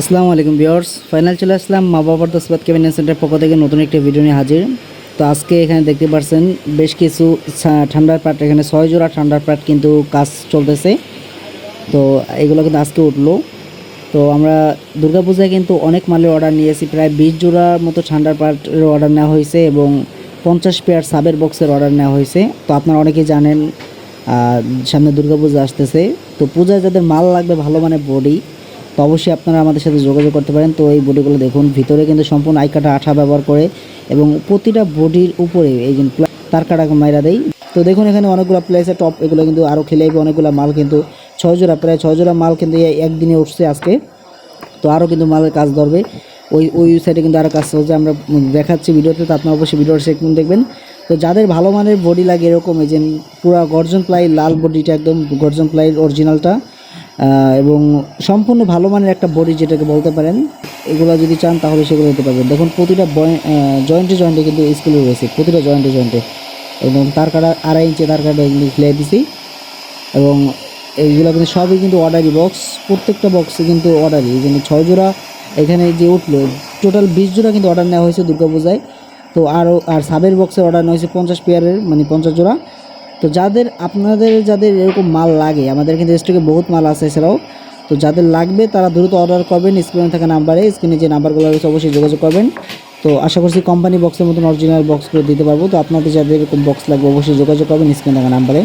আসসালামু আলাইকুম viewers. Final চলে আসলাম মা বাবার দশবাদ কেবিনেট সেন্টার পক্ষ থেকে নতুন একটি ভিডিও নিয়ে হাজির। তো আজকে এখানে দেখতে পাচ্ছেন বেশ কিছু ঠান্ডার পাট, এখানে ছয় জোড়া ঠান্ডার পাট কিন্তু কাজ চলতেছে। তো এগুলো কিন্তু আজকে উঠল। তো আমরা দুর্গাপূজায় কিন্তু অনেক মালের অর্ডার নিয়েছি। প্রায় বিশ জোড়ার মতো ঠান্ডার পাটের অর্ডার নেওয়া হয়েছে এবং পঞ্চাশ পেয়ার সাবের বক্সের অর্ডার নেওয়া হয়েছে। তো আপনারা অনেকেই জানেন সামনে দুর্গাপূজা আসতেছে। তো পূজায় যাদের মাল লাগবে ভালো মানে বডি তো অবশ্যই আপনারা আমাদের সাথে যোগাযোগ করতে পারেন। তো এই বডিগুলো দেখুন, ভিতরে কিন্তু সম্পূর্ণ আইকাটা আঠা ব্যবহার করে এবং প্রতিটা বডির উপরে এই যে তার কাটা মাইরা দেয়। তো দেখুন এখানে অনেকগুলো প্লেসে টপ এগুলো কিন্তু আরও খেলে অনেকগুলো মাল কিন্তু ছয় জোড়া প্রায় ছয় জোড়া মাল কিন্তু একদিনে উঠছে আজকে। তো আরও কিন্তু মালের কাজ ধরবে। ওই ওই সাইডে কিন্তু আরও কাজ চলছে আমরা দেখাচ্ছি ভিডিওতে, তো আপনারা অবশ্যই ভিডিওর সেকমেন্ট দেখবেন। তো যাদের ভালো মানের বডি লাগে এরকম, এই যে পুরা গর্জন প্লাই, লাল বডিটা একদম গর্জন প্লাইয়ের অরিজিনালটা এবং সম্পূর্ণ ভালো মানের একটা বডি যেটাকে বলতে পারেন, এগুলো যদি চান তাহলে সেগুলো নিতে পারবেন। দেখুন, প্রতিটা জয়েন্টে জয়েন্টে কিন্তু স্কুলে রয়েছে, প্রতিটা জয়েন্টে জয়েন্টে এবং তার কাটা আড়াই ইঞ্চি, তার কাটা ফেলে দিছি। এবং এইগুলো কিন্তু সবই কিন্তু অর্ডারি বক্স প্রত্যেকটা বক্সে কিন্তু অর্ডারি এই জন্য ছয় জোড়া এখানে যে উঠল টোটাল বিশ জোড়া কিন্তু অর্ডার নেওয়া হয়েছে দুর্গাপূজায়। তো আরও আর সাবের বক্সের অর্ডার নেওয়া হয়েছে পঞ্চাশ পেয়ারের মানে পঞ্চাশ জোড়া। তো যাদের, আপনাদের যাদের এরকম মাল লাগে, আমাদের কিন্তু স্টকে বহুত মাল আছে এছাড়াও, তো যাদের লাগবে তারা দ্রুত অর্ডার করবেন স্ক্রিনে থাকা নাম্বারে স্ক্রিনে যে নাম্বারগুলো রয়েছে অবশ্যই যোগাযোগ করবেন। তো আশা করছি কোম্পানি বক্সের মতন অরিজিনাল বক্সগুলো দিতে পারব, তো আপনাদের যাদের এরকম বক্স লাগবে অবশ্যই যোগাযোগ করবেন স্ক্রিনে থাকা নাম্বারে